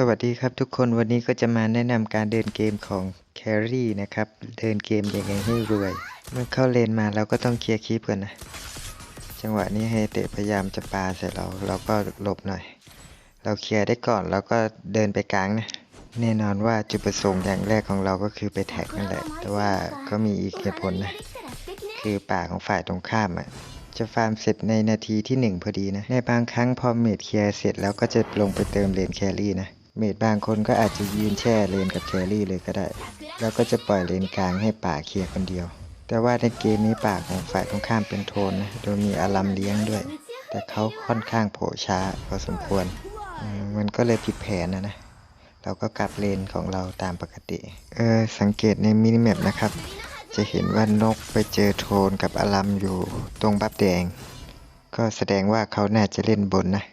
สวัสดีครับทุกคนวันนี้ก็จะมาแนะนำการเดินเกมของแครี่นะครับ เดินเกมยังไงให้รวย เมื่อเข้าเลนมาเราก็ต้องเคลียร์คลิปกันนะ จังหวะนี้เฮเตะพยายามจะปาใส่เรา เราก็หลบหน่อย เราเคลียร์ได้ก่อนแล้วก็เดินไปกลางนะ แน่นอนว่าจุดประสงค์อย่างแรกของเราก็คือไปแท็กนั่นแหละ แต่ว่าก็มีอีกเหตุผลนะ คือป่าของฝ่ายตรงข้ามอะจะฟาร์มเสร็จในนาทีที่หนึ่งพอดีนะ ในบางครั้งพอเมดเคลียร์เสร็จแล้วก็จะลงไปเติมเลนแครี่นะ เมดบางคนก็อาจจะยืนแช่เลนกับแครี่เลยก็ได้ แล้วก็จะปล่อยเลนกลางให้ป่าเคลียร์คนเดียว แต่ว่าในเกมนี้ป่าของฝ่ายตรงข้ามเป็นโทนนะ โดยมีอารัมเลี้ยงด้วย แต่เขาค่อนข้างโผช้าพอสมควร มันก็เลยผิดแผนนะนะ เราก็กลับเลนของเราตามปกติ เออ สังเกตในมินิแมปนะครับ จะเห็นว่านกไปเจอโทนกับอลัมอยู่ตรงบัฟแดง ก็แสดงว่าเขาน่าจะเล่นบนนะ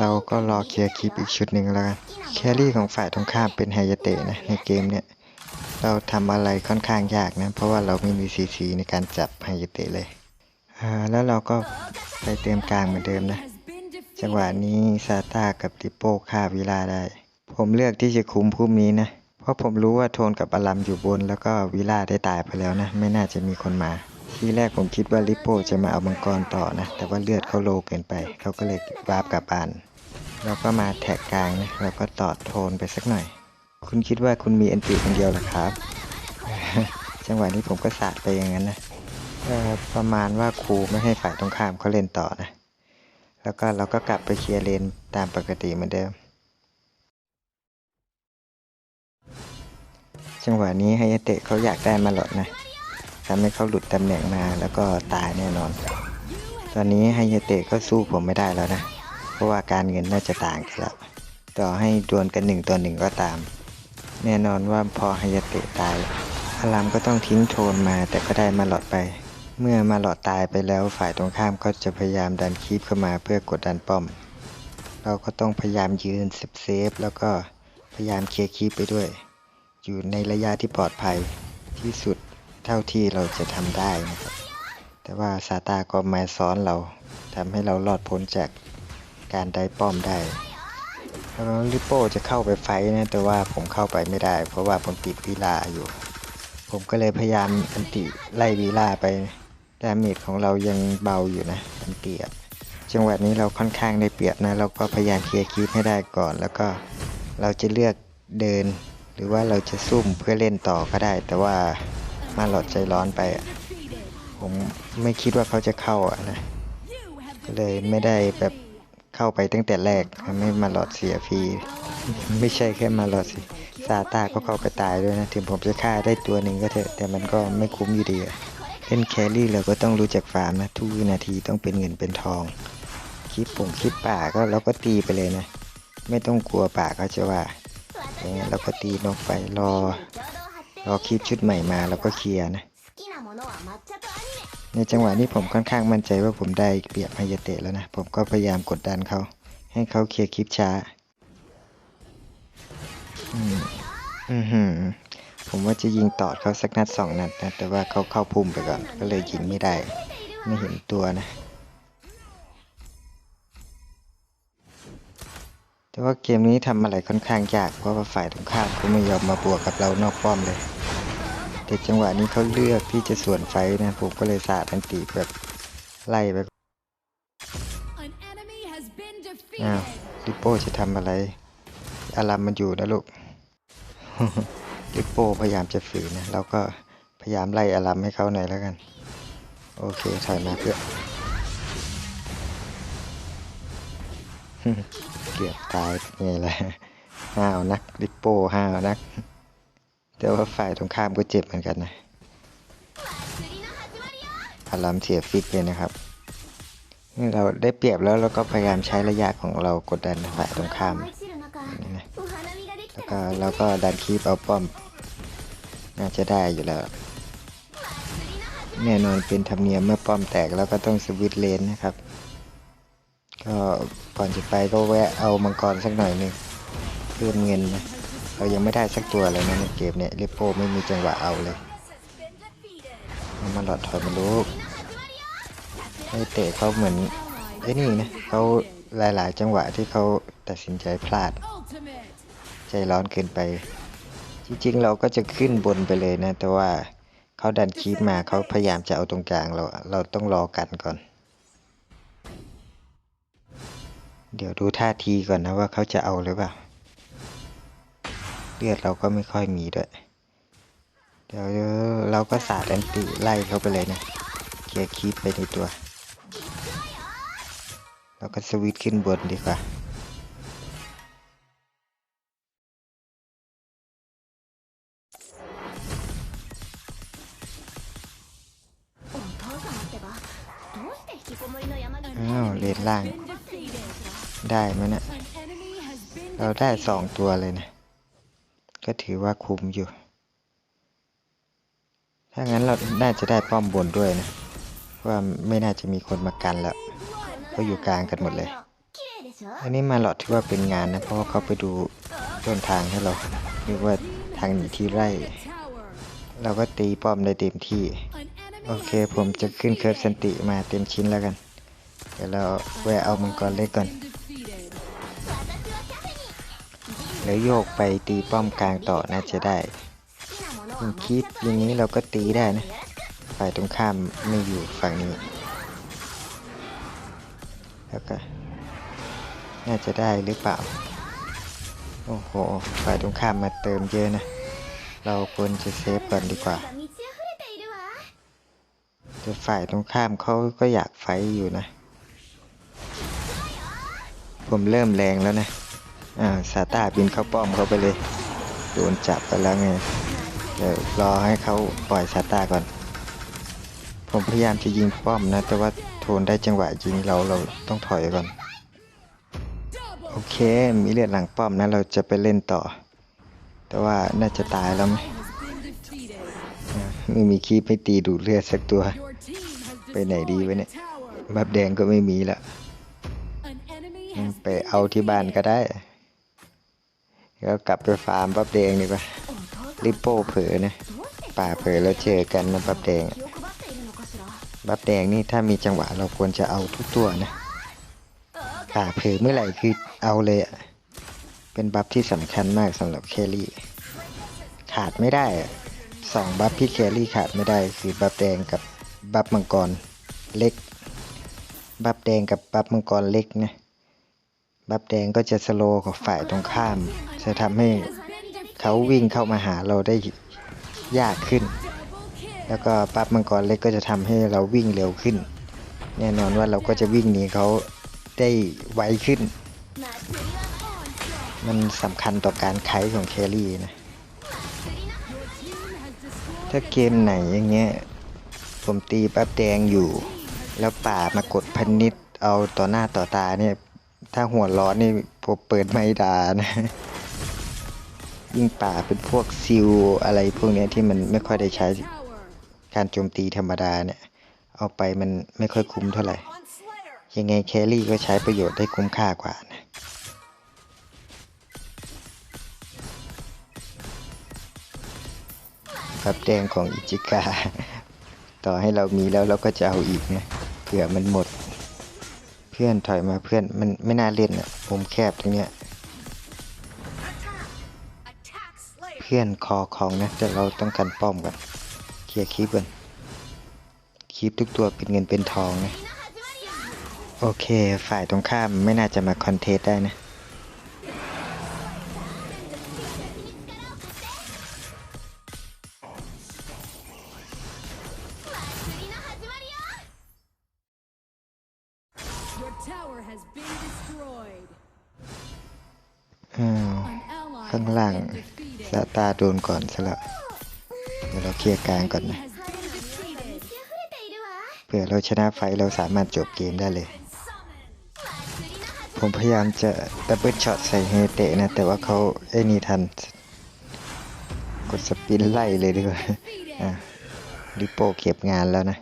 เราก็รอเคลียร์คลิปอีกชุดหนึ่งแล้วกันแครี่ของฝ่ายตรงข้ามเป็นไฮยาเตะนะในเกมเนี่ยเราทำอะไรค่อนข้างยากนะ เพราะว่าเราไม่มีซีซีในการจับไฮยาเตะเลยอ่าแล้วเราก็ไปเติมกลางเหมือนเดิมนะจังหวะนี้ซาต้ากับติโป้ฆ่าวิลาได้ ผมเลือกที่จะคุมพุ่มนี้นะ เพราะผมรู้ว่าโทนกับอลัมอยู่บน แล้วก็วิลาได้ตายไปแล้วนะ ไม่น่าจะมีคนมา ทีแรกผมคิดว่าลิโปจะมาเอามังกรต่อนะ แต่ว่าเลือดเขาโลเกินไป เขาก็เลยวาร์ปกลับบ้าน เราก็มาแท็กกลางนะเราก็ต่อโทนไปสักหน่อย คุณคิดว่าคุณมีอันติคนเดียวหรอครับ จังหวะนี้ผมก็สาดไปอย่างนั้นนะประมาณว่าครูไม่ให้ฝ่ายตรงข้ามเขาเล่นต่อนะ แล้วก็เราก็กลับไปเคลียร์เลนตามปกติเหมือนเดิม จังหวะนี้ไฮยเตะเขาอยากได้มาหลอดนะ ทำให้เขาหลุดตำแหน่งมาแล้วก็ตายแน่นอน ตอนนี้ไฮยเตะก็สู้ผมไม่ได้แล้วนะ เพราะว่าการเงินน่าจะต่างกันแล้ว ต่อให้ดวลกันหนึ่งต่อหนึ่งก็ตาม แน่นอนว่าพอไฮยเตะตายอารามก็ต้องทิ้งโทนมาแต่ก็ได้มาหลอดไป เมื่อมาหลอดตายไปแล้วฝ่ายตรงข้ามก็จะพยายามดันคีบเข้ามาเพื่อกดดันป้อม เราก็ต้องพยายามยืนเซฟเซฟแล้วก็พยายามเคลียร์คีบไปด้วย อยู่ในระยะที่ปลอดภัยที่สุด เท่าที่เราจะทำได้นะครับ แต่ว่าซาตาก็มาซ้อนเราทำให้เรารอดพ้นจากการได้ป้อมได้แล้วลิโป้จะเข้าไปไฟนะแต่ว่าผมเข้าไปไม่ได้ เพราะว่าผมติดวีลาอยู่ ผมก็เลยพยายามอันติไล่วีลาไปดาเมจของเรายังเบาอยู่นะอันติอะจังหวะนี้เราค่อนข้างได้เปรียบนะเราก็พยายามเคลียร์คีปให้ได้ก่อน แล้วก็เราจะเลือกเดิน หรือว่าเราจะซุ่มเพื่อเล่นต่อก็ได้ แต่ว่า มาหลอดใจร้อนไป ผมไม่คิดว่าเขาจะเข้าอะนะก็เลยไม่ได้แบบเข้าไปตั้งแต่แรกทำให้มาหลอดเสียฟรีไม่ใช่แค่มาหลอดสิซาตาก็เข้าไปตายด้วยนะ ถึงผมจะฆ่าได้ตัวหนึ่งก็เถอะแต่มันก็ไม่คุ้มอยู่ดีอะเล่นแครี่เราก็ต้องรู้จักฟาร์มนะ ทุกนาทีต้องเป็นเงินเป็นทองคลิปผมคลิปป่าก็เราก็ตีไปเลยนะ ไม่ต้องกลัวป่าเขาจะว่าอย่างเงี้ยเราก็ตีนกไปรอ รอคลิปชุดใหม่มาแล้วก็เคลียร์นะ ในจังหวะนี้ผมค่อนข้างมั่นใจว่าผมได้เปรียบไฮยาเตะแล้วนะ ผมก็พยายามกดดันเขา ให้เขาเคลียร์คลิปช้า อืมอือหือผมว่าจะยิงตอดเขาสักนัดสองนัดนะ แต่ว่าเขาเข้าพุ่มไปก่อน ก็เลยยิงไม่ได้ ไม่เห็นตัวนะ แต่ว่าเกมนี้ทำอะไรค่อนข้างยาก เพราะว่าฝ่ายตรงข้ามเขาไม่ยอมมาบวกกับเรานอกป้อมเลย แต่จังหวะนี้เขาเลือกที่จะสวนไฟนะผมก็เลยสาดอันติแบบไล่ไปอ้าวลิปโป้จะทำอะไร อารัมมันอยู่นะลูกลิปโป้พยายามจะฝืนนะเราก็พยายามไล่อารัมให้เขาหน่อยแล้วกัน โอเคถอยมาเพื่อเกือบตายไงล่ะห้าวนักลิปโป้ห้าวนัก แต่ว่าฝ่ายตรงข้ามก็เจ็บเหมือนกันนะอารัมเสียฟิกเลยนะครับนี่เราได้เปรียบแล้วเราก็พยายามใช้ระยะของเรากดดันฝ่ายตรงข้ามแล้วก็เราก็ดันคีบเอาป้อม น่าจะได้อยู่แล้ว แน่นอนเป็นธรรมเนียมเมื่อป้อมแตกแล้วก็ต้องสวิตเลนนะครับ ก็ก่อนจะไปก็แวะเอามังกรสักหน่อยหนึงเพิ่มเงินนะ เรายังไม่ได้สักตัวเลยนะในเกมเนี่ยเลโป้ไม่มีจังหวะเอาเลยเอามาหลอดถอยมาลูกไอเตะเขาเหมือนไอ้นี่นะเขาหลาย ๆ จังหวะที่เขาตัดสินใจพลาด ใจร้อนเกินไป จริง ๆ เราก็จะขึ้นบนไปเลยนะ แต่ว่าเขาดันคีบมาเขาพยายามจะเอาตรงกลางเราเราต้องรอกันก่อน เดี๋ยวดูท่าทีก่อนนะว่าเขาจะเอาหรือเปล่า เลือดเราก็ไม่ค่อยมีด้วย เดี๋ยวเราก็สาดแอนติไล่เขาไปเลยนะเกียร์คีบไปในตัว เราก็สวิตขึ้นบนดีกว่าอ้าวเลนล่าง ได้ไหมนะ่ะเราได้สองตัวเลยนะ ก็ถือว่าคุ้มอยู่ ถ้างั้นเราน่าจะได้ป้อมบนด้วยนะ ว่าไม่น่าจะมีคนมากันแล้วเขาอยู่กลางกันหมดเลย อันนี้มาหลอดที่ว่าเป็นงานนะ เพราะว่าเขาไปดูต้นทางให้เราเรียกว่าทางหนีที่ไร่ เราก็ตีป้อมได้เต็มที่ โอเคผมจะขึ้นเคิร์ฟสันติมาเต็มชิ้นแล้วกัน เดี๋ยวเราแวะเอามังกรเล็กก่อน แล้วโยกไปตีป้อมกลางต่อน่าจะได้ผงคิดอย่างนี้เราก็ตีได้นะ ฝ่ายตรงข้ามไม่อยู่ฝั่งนี้ แล้วก็ น่าจะได้หรือเปล่า โอ้โห ฝ่ายตรงข้ามมาเติมเยอะนะ เราควรจะเซฟก่อนดีกว่าแต่ฝ่ายตรงข้ามเขาก็อยากไฟอยู่นะ ผมเริ่มแรงแล้วนะ อ่าซาต้าบินเข้าป้อมเขาไปเลย โดนจับไปแล้วไง เดี๋ยวรอให้เขาปล่อยซาต้าก่อน ผมพยายามจะยิงป้อมนะ แต่ว่าโทนได้จังหวะยิงเราเราต้องถอยก่อน โอเค มีเลือดหลังป้อมนะ เราจะไปเล่นต่อ แต่ว่าน่าจะตายแล้วไหมอ่าไม่มีคีปไม่ตีดูดเลือดสักตัว ไปไหนดีวะเนี่ยบับแดงก็ไม่มีละอืมไปเอาที่บ้านก็ได้ ก็กลับไปฟาร์มปั๊บแดงดีป่ะริปโป้เผลอนะป่าเผลอแล้วเจอกันนะปั๊บแดงปั๊บแดงนี่ถ้ามีจังหวะเราควรจะเอาทุกตัวนะป่าเผลอเมื่อไหร่คือเอาเลยอะเป็นบัฟที่สำคัญมากสำหรับแครี่ขาดไม่ได้สองบัฟที่แครี่ขาดไม่ได้คือบัฟแดงกับบัฟมังกรเล็ก บัฟแดงกับบัฟมังกรเล็กนะ บัฟแดงก็จะสโลว์กับฝ่ายตรงข้าม จะทำให้เขาวิ่งเข้ามาหาเราได้ยากขึ้น แล้วก็บัฟมังกรเล็กก็จะทำให้เราวิ่งเร็วขึ้น แน่นอนว่าเราก็จะวิ่งหนีเขาได้ไวขึ้น มันสำคัญต่อการไขของแครี่นะ ถ้าเกมไหนอย่างเงี้ย ผมตีปั๊บแดงอยู่ แล้วป่ามากดพันนิดเอาต่อหน้าต่อตาเนี่ย ถ้าหัวร้อนนี่ผมเปิดไม่ดานะยิ่งป่าเป็นพวกซิลอะไรพวกนี้ที่มันไม่ค่อยได้ใช้การโจมตีธรรมดาเนี่ย เอาไปมันไม่ค่อยคุ้มเท่าไหร่ ยังไงแครี่ก็ใช้ประโยชน์ได้คุ้มค่ากว่านะครับแดงของอิจิกา ต่อให้เรามีแล้วเราก็จะเอาอีกนะเผื่อมันหมด พื่อนถอยมาเพื่อนมันไม่น่าเล่นอะมุมแคบตรงเนี้ยเพื่อนคอของนะแต่เราต้องการป้อมกันเคลียร์คลิปก่อนคลิปทุกตัวเป็นเงินเป็นทองนะโอเค ฝ่ายตรงข้ามไม่น่าจะมาคอนเทสได้นะ tower has been destroyed. ข้างล่างซาตาโดนก่อนซะละเดี๋ยวเราเคลียร์กลางก่อนนะ เผื่อเราชนะไฟเราสามารถจบเกมได้เลย ผมพยายามจะดับเบิลช็อตใส่เฮเตะนะ แต่ว่าเขาไอ้นี่ทัน กดสปินไล่เลยดีกว่าอะลิโปเก็บงานแล้วนะ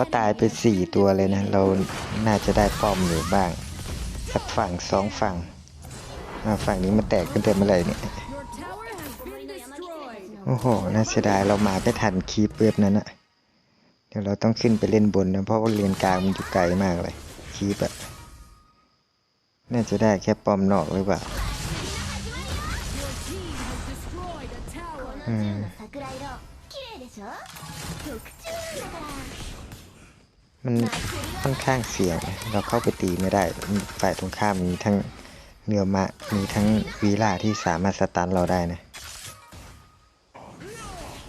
เขาตายไปสี่ตัวเลยนะ เราน่าจะได้ป้อมอยู่บ้างสักฝั่งสองฝั่งฝั่งนี้มันแตกกันเต็มเมื่อไหร่เนี่ย โอ้โห น่าเสียดายเรามาไม่ทันคีปเปิดนั้นอะเดี๋ยวเราต้องขึ้นไปเล่นบนนะ เพราะว่าเลนกลางมันอยู่ไกลมากเลย คีบอะน่าจะได้แค่ป้อมนอกหรือเปล่า Your team มันค่อนข้างเสี่ยงนะเราเข้าไปตีไม่ได้ ฝ่ายตรงข้ามมีทั้งเนื้อมะ มีทั้งวีล่าที่สามารถสตันเราได้นะ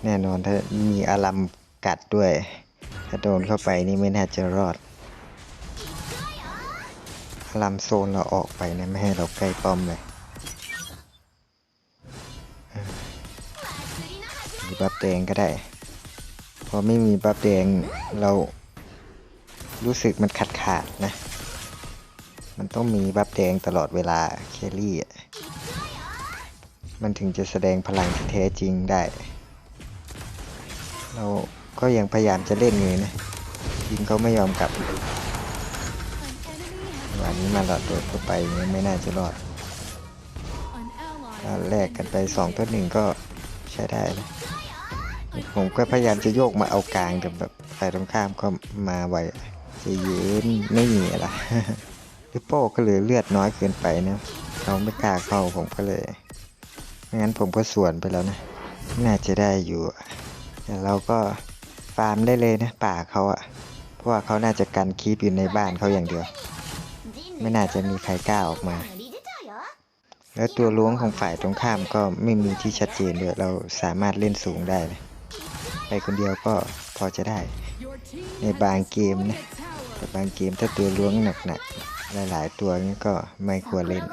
แน่นอนถ้ามีอารัมกัดด้วย ถ้าโดนเข้าไปนี่ไม่น่าจะรอดอารัมโซนเราออกไปนะ ไม่ให้เราใกล้ป้อมเลยเออมีบัฟแดงก็ได้ พอไม่มีบัฟแดงเรา รู้สึกมันขาดขาดนะ มันต้องมีบัฟแดงตลอดเวลาเคลลี่อะมันถึงจะแสดงพลังที่แท้จริงได้ เราก็ยังพยายามจะเล่นอยู่นะยิงเขาไม่ยอมกลับวันนี้มาหลอดโดดเข้าไปยังไม่น่าจะรอดแลกกันไปสองต่อหนึ่งก็ใช้ได้นะผมก็พยายามจะโยกมาเอากลางแต่แบบฝ่ายตรงข้ามก็มาไว จะยืนไม่มีอะไรคือโป้ก็เลยเลือดน้อยเกินไปนะเขาไม่กล้าเข้าผมก็เลยไม่งั้นผมก็สวนไปแล้วนะ น่าจะได้อยู่แต่เราก็ฟาร์มได้เลยนะป่าเขาอะเพราะว่าเขาน่าจะกันคีบอยู่ในบ้านเขาอย่างเดียว ไม่น่าจะมีใครกล้าออกมา แล้วตัวล้วงของฝ่ายตรงข้ามก็ไม่มีที่ชัดเจนเลยเราสามารถเล่นสูงได้เลยไปคนเดียวก็พอจะได้ ในบางเกมนะ บางเกมถ้าตัวล้วงหนักๆหลายๆตัวนี่ก็ไม่ควรเล่น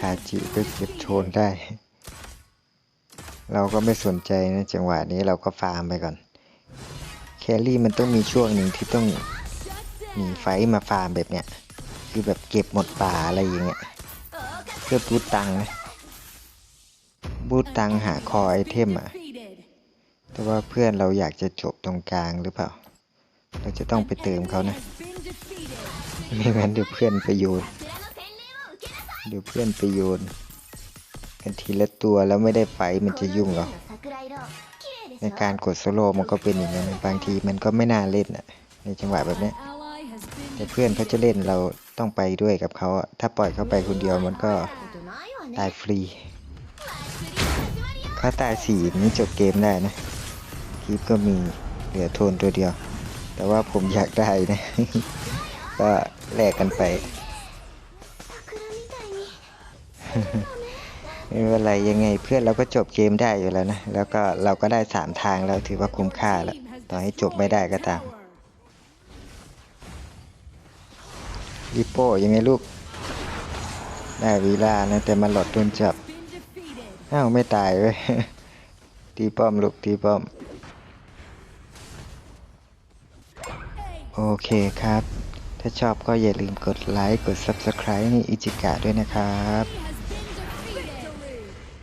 ทาจิก็เก็บโชนได้ เราก็ไม่สนใจนะจังหวะนี้เราก็ฟาร์มไปก่อน แคลรี่มันต้องมีช่วงหนึ่งที่ต้องหนีไฟมาฟาร์มแบบเนี้ย คือแบบเก็บหมดป่าอะไรอย่างเงี้ยเพื่อบูตตังนะบูตตังหาคอไอเทมอะ แต่ว่าเพื่อนเราอยากจะจบตรงกลางหรือเปล่า เราจะต้องไปเติมเขานะ ไม่งั้นเดี๋ยวเพื่อนไปโยน เดี๋ยวเพื่อนไปโยนกันทีละตัวแล้วไม่ได้ไฟมันจะยุ่งหรอในการกดโซโลมันก็เป็นอย่างนั้นบางทีมันก็ไม่น่าเล่นอะในจังหวะแบบนี้แต่เพื่อนเขาจะเล่นเราต้องไปด้วยกับเขาถ้าปล่อยเขาไปคนเดียวมันก็ตายฟรีถ้าตายสี่นี้จบเกมได้นะ คลิปก็มีเหลือโทนตัวเดียว แต่ว่าผมอยากได้นะ ก็แลกกันไป ไม่เป็นไรยังไงเพื่อนเราก็จบเกมได้อยู่แล้วนะ แล้วก็เราก็ได้สามทางแล้วถือว่าคุ้มค่าแล้วต่อให้จบไม่ได้ก็ตามลิโป้ยังไงลูกได้วีล่านะแต่มันหลอดโดนจับอ้าวไม่ตายเว้ยตีป้อมลูกตีป้อม โอเคครับ ถ้าชอบก็อย่าลืมกดไลค์ กด Subscribe ให้อิจิกะด้วยนะครับ